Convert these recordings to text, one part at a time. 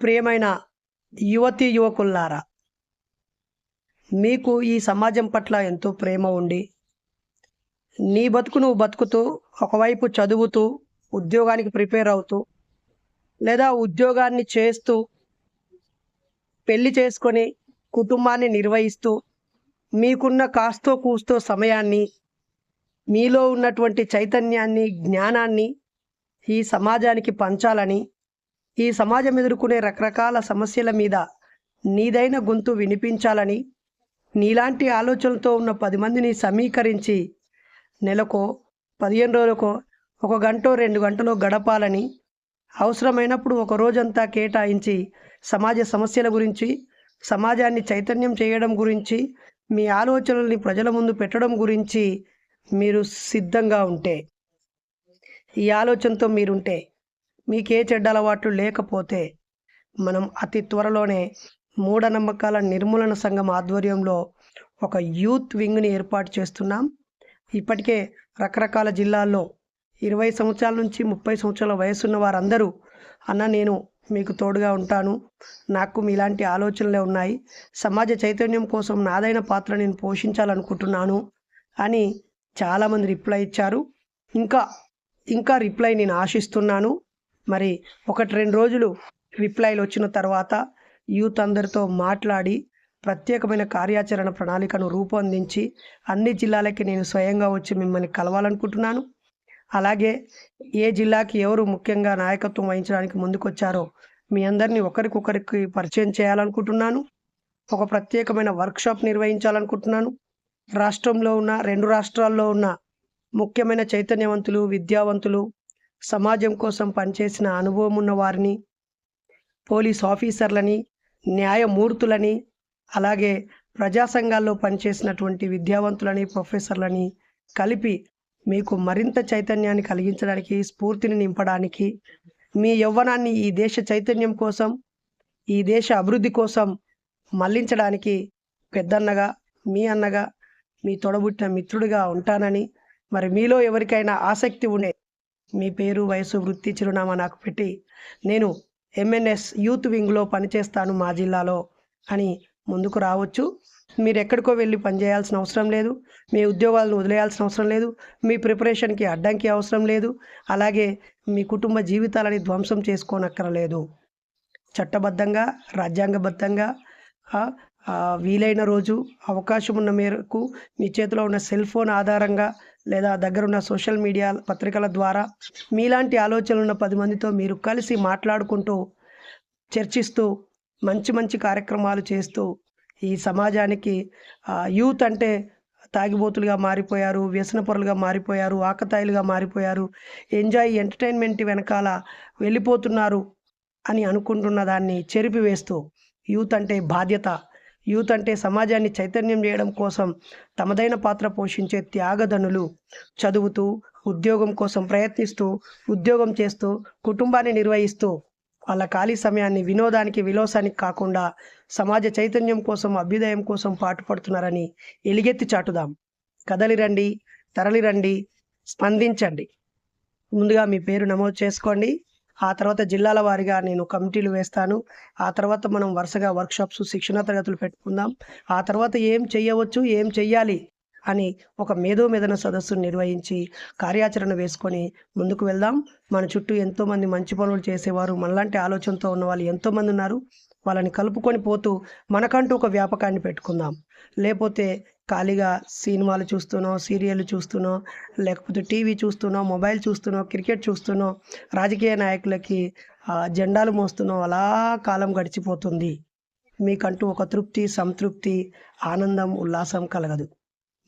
ప్రియమైన యువతి యువకుల్లారా మీకు ఈ సమాజం పట్ల ఎంతో ప్రేమ ఉండి నీ బతుకు నువ్వు బతుకుతూ ఒకవైపు చదువుతూ ఉద్యోగానికి ప్రిపేర్ అవుతూ లేదా ఉద్యోగాన్ని చేస్తూ పెళ్ళి చేసుకొని కుటుంబాన్ని నిర్వహిస్తూ మీకున్న కాస్తో కూస్తో సమయాన్ని మీలో ఉన్నటువంటి చైతన్యాన్ని జ్ఞానాన్ని ఈ సమాజానికి పంచాలని ఈ సమాజం ఎదుర్కొనే రకరకాల సమస్యల మీద నీదైన గొంతు వినిపించాలని నీలాంటి ఆలోచనలతో ఉన్న పది మందిని సమీకరించి నెలకో పదిహేను రోజులకో ఒక గంట రెండు గంటలో గడపాలని అవసరమైనప్పుడు ఒక రోజంతా కేటాయించి సమాజ సమస్యల గురించి సమాజాన్ని చైతన్యం చేయడం గురించి మీ ఆలోచనల్ని ప్రజల ముందు పెట్టడం గురించి మీరు సిద్ధంగా ఉంటే ఈ ఆలోచనతో మీరుంటే మీకే చెడ్డ అలవాట్లు లేకపోతే మనం అతి త్వరలోనే మూఢనమ్మకాల నిర్మూలన సంఘం ఆధ్వర్యంలో ఒక యూత్ వింగ్ని ఏర్పాటు చేస్తున్నాం. ఇప్పటికే రకరకాల జిల్లాల్లో ఇరవై సంవత్సరాల నుంచి ముప్పై సంవత్సరాల వయసున్న వారందరూ అన్న నేను మీకు తోడుగా ఉంటాను. నాకు మీలాంటి ఆలోచనలే ఉన్నాయి. సమాజ చైతన్యం కోసం నాదైన పాత్ర నేను పోషించాలనుకుంటున్నాను అని చాలామంది రిప్లై ఇచ్చారు. ఇంకా ఇంకా రిప్లై నేను ఆశిస్తున్నాను. మరి ఒకటి రెండు రోజులు రిప్లైలు వచ్చిన తర్వాత యూత్ అందరితో మాట్లాడి ప్రత్యేకమైన కార్యాచరణ ప్రణాళికను రూపొందించి అన్ని జిల్లాలకి నేను స్వయంగా వచ్చి మిమ్మల్ని కలవాలనుకుంటున్నాను. అలాగే ఏ జిల్లాకి ఎవరు ముఖ్యంగా నాయకత్వం వహించడానికి ముందుకొచ్చారో మీ అందరినీ ఒకరికొకరికి పరిచయం చేయాలనుకుంటున్నాను. ఒక ప్రత్యేకమైన వర్క్షాప్ నిర్వహించాలనుకుంటున్నాను. రాష్ట్రంలో ఉన్న రెండు రాష్ట్రాల్లో ఉన్న ముఖ్యమైన చైతన్యవంతులు విద్యావంతులు సమాజం కోసం పనిచేసిన అనుభవం ఉన్న వారిని పోలీస్ ఆఫీసర్లని న్యాయమూర్తులని అలాగే ప్రజా సంఘాల్లో పనిచేసినటువంటి విద్యావంతులని ప్రొఫెసర్లని కలిపి మీకు మరింత చైతన్యాన్ని కలిగించడానికి స్ఫూర్తిని నింపడానికి మీ యవ్వనాన్ని ఈ దేశ చైతన్యం కోసం ఈ దేశ అభివృద్ధి కోసం మళ్ళించడానికి పెద్దన్నగా మీ అన్నగా మీ తొడబుట్టిన మిత్రుడిగా ఉంటానని మరి మీలో ఎవరికైనా ఆసక్తి ఉండే మీ పేరు వయసు వృత్తి చిరునామా నాకు పెట్టి నేను ఎంఎన్ఎస్ యూత్ వింగ్లో పనిచేస్తాను మా జిల్లాలో అని ముందుకు రావచ్చు. మీరు ఎక్కడికో వెళ్ళి పనిచేయాల్సిన అవసరం లేదు. మీ ఉద్యోగాలను వదిలేయాల్సిన అవసరం లేదు. మీ ప్రిపరేషన్కి అడ్డంకి అవసరం లేదు. అలాగే మీ కుటుంబ జీవితాలని ధ్వంసం చేసుకోనక్కరలేదు. చట్టబద్ధంగా రాజ్యాంగబద్ధంగా వీలైన రోజు అవకాశం ఉన్న మేరకు మీ చేతిలో ఉన్న సెల్ ఫోన్ ఆధారంగా లేదా దగ్గరున్న సోషల్ మీడియా పత్రికల ద్వారా మీలాంటి ఆలోచనలు ఉన్న పది మందితో మీరు కలిసి మాట్లాడుకుంటూ చర్చిస్తూ మంచి మంచి కార్యక్రమాలు చేస్తూ ఈ సమాజానికి యూత్ అంటే తాగిబోతులుగా మారిపోయారు వ్యసనపరులుగా మారిపోయారు ఆకతాయిలుగా మారిపోయారు ఎంజాయ్ ఎంటర్టైన్మెంట్ వెనకాల వెళ్ళిపోతున్నారు అని అనుకుంటున్న దాన్ని చెరిపివేస్తూ యూత్ అంటే బాధ్యత. యూత్ అంటే సమాజాన్ని చైతన్యం చేయడం కోసం తమదైన పాత్ర పోషించే త్యాగధనులు. చదువుతూ ఉద్యోగం కోసం ప్రయత్నిస్తూ ఉద్యోగం చేస్తూ కుటుంబాన్ని నిర్వహిస్తూ వాళ్ళ ఖాళీ సమయాన్ని వినోదానికి విలోసానికి కాకుండా సమాజ చైతన్యం కోసం అభ్యుదయం కోసం పాటుపడుతున్నారని ఎలిగెత్తి చాటుదాం. కదలిరండి తరలిరండి తరలి రండి స్పందించండి. ముందుగా మీ పేరు నమోదు చేసుకోండి. ఆ తర్వాత జిల్లాల వారీగా నేను కమిటీలు వేస్తాను. ఆ తర్వాత మనం వరుసగా వర్క్షాప్స్ శిక్షణ తరగతులు పెట్టుకుందాం. ఆ తర్వాత ఏం చేయవచ్చు ఏం చెయ్యాలి అని ఒక మేధో మేధన సదస్సును నిర్వహించి కార్యాచరణ వేసుకొని ముందుకు వెళ్దాం. మన చుట్టూ ఎంతోమంది మంచి పనులు చేసేవారు మనలాంటి ఆలోచనతో ఉన్న వాళ్ళు ఎంతోమంది ఉన్నారు. వాళ్ళని కలుపుకొని పోతూ మనకంటూ ఒక వ్యాపకాన్ని పెట్టుకుందాం. లేకపోతే ఖాళీగా సినిమాలు చూస్తున్నావు సీరియల్ చూస్తున్నావు లేకపోతే టీవీ చూస్తున్నావు మొబైల్ చూస్తున్నావు క్రికెట్ చూస్తున్నావు రాజకీయ నాయకులకి జెండాలు మోస్తున్నావు అలా కాలం గడిచిపోతుంది. మీకంటూ ఒక తృప్తి సంతృప్తి ఆనందం ఉల్లాసం కలగదు.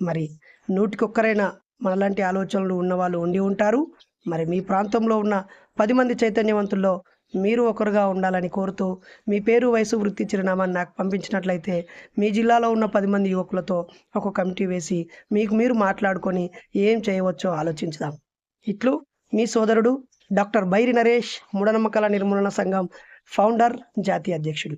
మరి నూటికొక్కరైనా మనలాంటి ఆలోచనలు ఉన్నవాళ్ళు ఉండి ఉంటారు. మరి మీ ప్రాంతంలో ఉన్న పది మంది చైతన్యవంతుల్లో మీరు ఒకరుగా ఉండాలని కోరుతూ మీ పేరు వయసు వృత్తి చిరునామాని నాకు పంపించినట్లయితే మీ జిల్లాలో ఉన్న పది మంది యువకులతో ఒక కమిటీ వేసి మీకు మీరు మాట్లాడుకొని ఏం చేయవచ్చో ఆలోచించుదాం. ఇట్లు మీ సోదరుడు డాక్టర్ బైరి నరేష్ మూఢనమ్మకాల నిర్మూలన సంఘం ఫౌండర్ జాతీయ అధ్యక్షుడు.